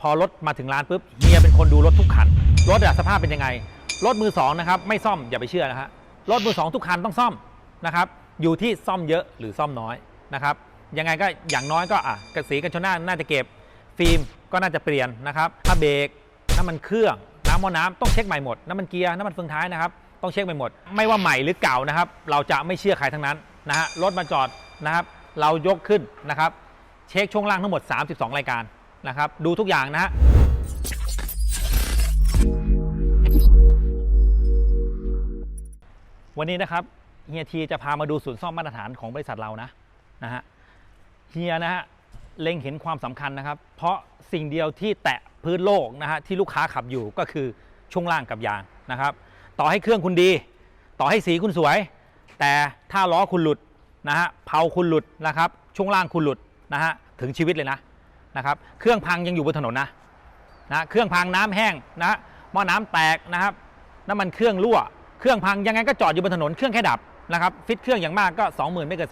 พอรถมาถึงร้านปุ๊บเฮียเป็นคนดูรถทุกคัน รถอะสภาพเป็นยังไง รถมือสองนะครับไม่ซ่อมอย่าไปเชื่อนะฮะรถมือสองทุกคันต้องซ่อมนะครับอยู่ที่ซ่อมเยอะหรือซ่อมน้อยนะครับยังไงก็อย่างน้อยก็อะกระสีกันชนหน้าน่าจะเก็บ ฟิล์มก็น่าจะเปลี่ยนนะครับถ้าเบรกน้ำมันเครื่องน้ำมอน้ำต้องเช็คใหม่หมดน้ำมันเกียร์น้ำมันเฟืองท้ายนะครับต้องเช็คใหม่หมด ไม่ว่าใหม่หรือเก่านะครับ เราจะไม่เชื่อใครทั้งนั้นนะฮะรถมาจอดนะครับ เรายกขึ้นนะครับ เช็คช่วงล่างทั้งหมด 32 รายการ นะครับ ดูทุกอย่างนะฮะวันนี้นะครับเฮียทีจะพามาดูศูนย์ซ่อมมาตรฐานของบริษัทเรานะนะฮะเฮียนะฮะเล็งเห็นความสำคัญนะครับ เพราะสิ่งเดียวที่แตะพื้นโลกนะฮะที่ลูกค้าขับอยู่ก็คือช่วงล่างกับยางนะครับ ต่อให้เครื่องคุณดี ต่อให้สีคุณสวย แต่ถ้าล้อคุณหลุดนะฮะเผาคุณหลุดนะครับ ช่วงล่างคุณหลุดนะฮะถึงชีวิตเลยนะ นะครับเครื่องพังยังอยู่บนถนนนะนะเครื่องพังน้ำแห้งนะหม้อน้ำแตกนะครับน้ำมันเครื่องรั่ว เครื่องพังยังไงก็จอดอยู่บนถนนเครื่องแค่ดับนะครับฟิตเครื่องอย่างมากก็ 20,000 ไม่เกิน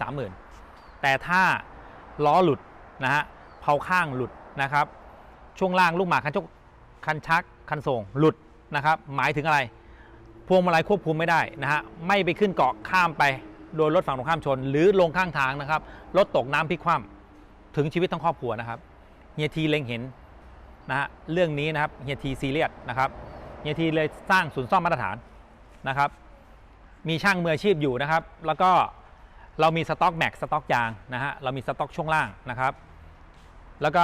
30,000 แต่ถ้าล้อหลุดนะฮะเผาข้างหลุดนะครับช่วงล่างลูกหมากคันชกคันชักคันส่งหลุดนะครับหมายถึงอะไรพวงมาลัยควบคุมไม่ได้นะฮะไม่ไปขึ้นเกาะข้ามไปโดนรถฝั่งตรงข้ามชน หรือลงข้างทางนะครับรถตกน้ำพลิกคว่ำถึงชีวิตทั้งครอบครัวนะครับ เฮียทีเล็งเห็นนะฮะเรื่องนี้นะครับเฮียทีซีเรียสนะครับเฮียทีเลยสร้างศูนย์ซ่อมมาตรฐานนะครับ มีช่างมืออาชีพอยู่นะครับ แล้วก็เรามีสต็อกแม็กสต็อกยางนะฮะเรามีสต็อกช่วงล่างนะครับ แล้วก็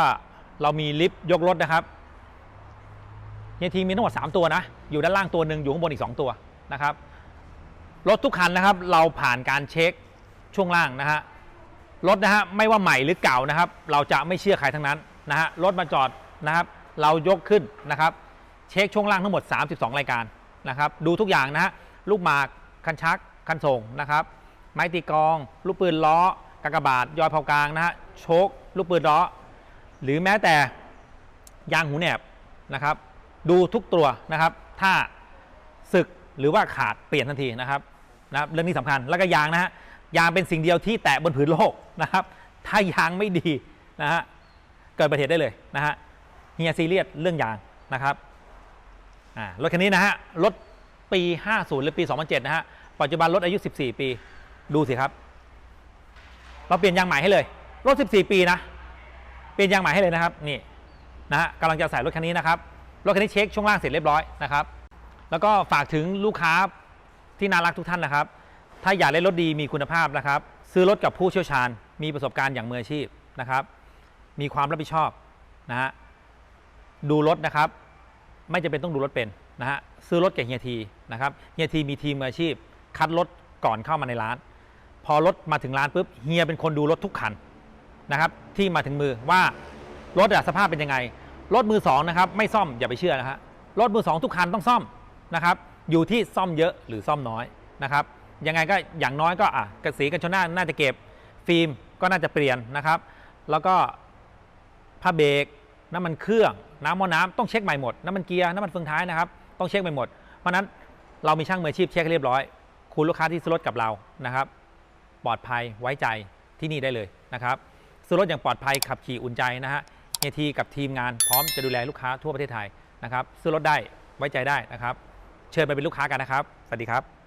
เรามีลิฟต์ยกรถนะครับเฮียทีมีทั้งหมด3ตัวนะอยู่ด้านล่างตัวหนึ่งอยู่ข้างบนอีก 2 ตัวนะครับรถทุกคันนะครับ เราผ่านการเช็คช่วงล่างนะฮะรถนะฮะไม่ว่าใหม่หรือเก่านะครับ เราจะไม่เชื่อใครทั้งนั้น นะฮะรถมาจอดนะครับ เรายกขึ้นนะครับ เช็คช่วงล่างทั้งหมด 32 รายการนะครับ ดูทุกอย่างนะฮะลูกหมากคันชักคันส่งนะครับ ไม้ตีกอง ลูกปืนล้อกากบาทยอยเผากลางนะฮะโชคลูกปืนล้อ หรือแม้แต่ยางหูแหนบนะครับ ดูทุกตัวนะครับ ถ้าสึกหรือว่าขาดเปลี่ยนทันทีนะครับนะครับเรื่องนี้สำคัญแล้วก็ยางนะฮะยางเป็นสิ่งเดียวที่แตะบนผืนโลกนะครับ ถ้ายางไม่ดีนะฮะ เกิดอุบัติเหตุได้เลยนะฮะเฮียซีเรียสเรื่องยางนะครับรถคันนี้นะฮะรถปี 50 หรือปี 2007 นะฮะ ปัจจุบันรถอายุ 14 ปี ดูสิครับ เราเปลี่ยนยางใหม่ให้เลย รถ 14 ปีนะ เปลี่ยนยางใหม่ให้เลยนะครับ นี่นะฮะกำลังจะใส่รถคันนี้นะครับ รถคันนี้เช็คช่วงล่างเสร็จเรียบร้อยนะครับ แล้วก็ฝากถึงลูกค้าที่น่ารักทุกท่านนะครับ ถ้าอยากได้รถดีมีคุณภาพนะครับ ซื้อรถกับผู้เชี่ยวชาญ มีประสบการณ์อย่างมืออาชีพนะครับ มีความรับผิดชอบนะฮะดูรถนะครับ ไม่จำเป็นต้องดูรถเป็นนะฮะซื้อรถกับเฮียทีนะครับเฮียทีมีทีมออาชีพ คัดรถก่อนเข้ามาในร้าน พอรถมาถึงร้านปุ๊บเฮียเป็นคนดูรถทุกคันนะครับที่มาถึงมือว่ารถอะสภาพเป็นยังไง รถมือสองนะครับไม่ซ่อมอย่าไปเชื่อนะฮะรถมือสองทุกคันต้องซ่อมนะครับอยู่ที่ซ่อมเยอะหรือซ่อมน้อยนะครับยังไงก็อย่างน้อยก็อะกระสีกันชนหน้าน่าจะเก็บฟิล์มก็น่าจะเปลี่ยนนะครับ แล้วก็ ผ้าเบรกน้ำมันเครื่องน้ำมอน้ำต้องเช็คใหม่หมดน้ำมันเกียร์น้ำมันเฟืองท้ายนะครับต้องเช็คใหม่หมด เพราะนั้นเรามีช่างมืออาชีพเช็คเรียบร้อย คุณลูกค้าที่ซื้อรถกับเรานะครับ ปลอดภัยไว้ใจที่นี่ได้เลยนะครับซื้อรถอย่างปลอดภัยขับขี่อุ่นใจนะฮะเฮทีกับทีมงานพร้อมจะดูแลลูกค้าทั่วประเทศไทยนะครับซื้อรถได้ไว้ใจได้นะครับ เชิญไปเป็นลูกค้ากันนะครับสวัสดีครับ